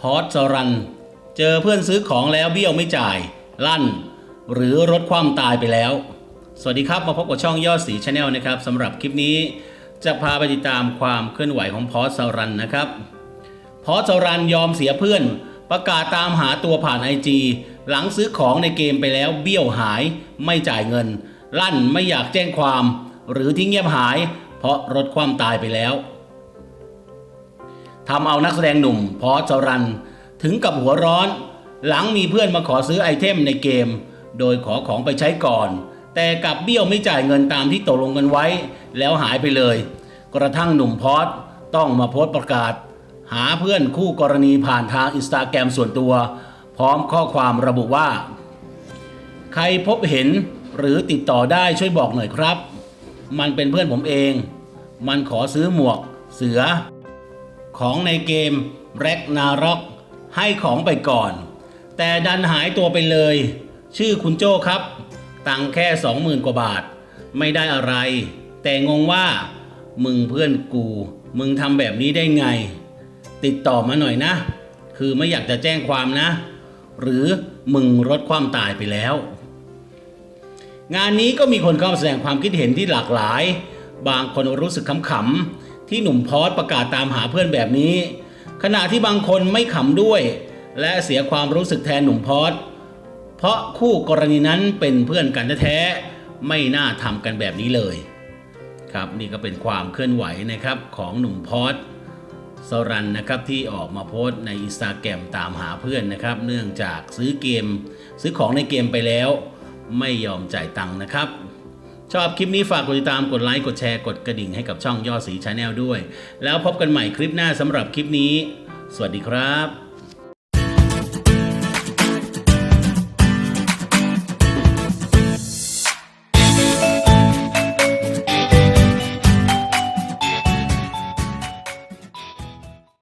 พอสสรัน เจอเพื่อนซื้อของแล้วเบี้ยวไม่จ่าย ลั่น หรือรถคว่ำตายไปแล้ว สวัสดีครับมาพบกับช่องยอดสีชาแนลนะครับสำหรับคลิปนี้จะพาไปติดตามความเคลื่อนไหวของพอสสรันนะครับพอสรันยอมเสียเพื่อน ประกาศตามหาตัวผ่านไอจีหลังซื้อของในเกมไปแล้วเบี้ยวหายไม่จ่ายเงิน ลั่นไม่อยากแจ้งความ หรือที่เงียบหาย เพราะรถคว่ำตายไปแล้ว ทำเอานักแสดงหนุ่มพอสรัน ถึงกับหัวร้อน หลังมีเพื่อนมาขอซื้อไอเทมในเกม โดยขอของไปใช้ก่อน แต่กลับเบี้ยวไม่จ่ายเงินตามที่ตกลงกันไว้ แล้วหายไปเลย กระทั่งหนุ่มพอสต้องมาโพสต์ประกาศ หาเพื่อนคู่กรณีผ่านทางอินสตาแกรมส่วนตัว พร้อมข้อความระบุว่า ใครพบเห็นหรือติดต่อได้ช่วยบอกหน่อยครับ มันเป็นเพื่อนผมเอง มันขอซื้อหมวก เสือ ของในเกมแร็กนารอกให้ของไปก่อน แต่ดันหายตัวไปเลย ชื่อคุณโจ้ครับ ตังแค่สองหมื่นกว่าบาท ไม่ได้อะไร แต่งงว่า มึงเพื่อนกู มึงทำแบบนี้ได้ไง ติดต่อมาหน่อยนะ คือไม่อยากจะแจ้งความนะ หรือมึงรถความตายไปแล้ว งานนี้ก็มีคนเข้ามาแสดงความคิดเห็นที่หลากหลาย บางคนรู้สึกขำๆ ที่หนุ่มพอสประกาศตามหาเพื่อนแบบนี้ ขณะที่บางคนไม่ขำด้วย และเสียความรู้สึกแทนหนุ่มพอสเพราะคู่กรณีนั้นเป็นเพื่อนกันแท้ๆไม่น่าทำกันแบบนี้เลย ครับนี่ก็เป็นความเคลื่อนไหวนะครับของหนุ่มพอสสรันนะครับที่ออกมาโพสต์ในอินสตาแกรมตามหาเพื่อนนะครับ เนื่องจากซื้อเกม ซื้อของในเกมไปแล้ว ไม่ยอมจ่ายตังค์นะครับ ชอบคลิปนี้ฝากกดติดตามกดไลค์กดแชร์กดกระดิ่งให้กับช่องยอดสีชาแนลด้วย แล้วพบกันใหม่คลิปหน้าสำหรับคลิปนี้ สวัสดีครับ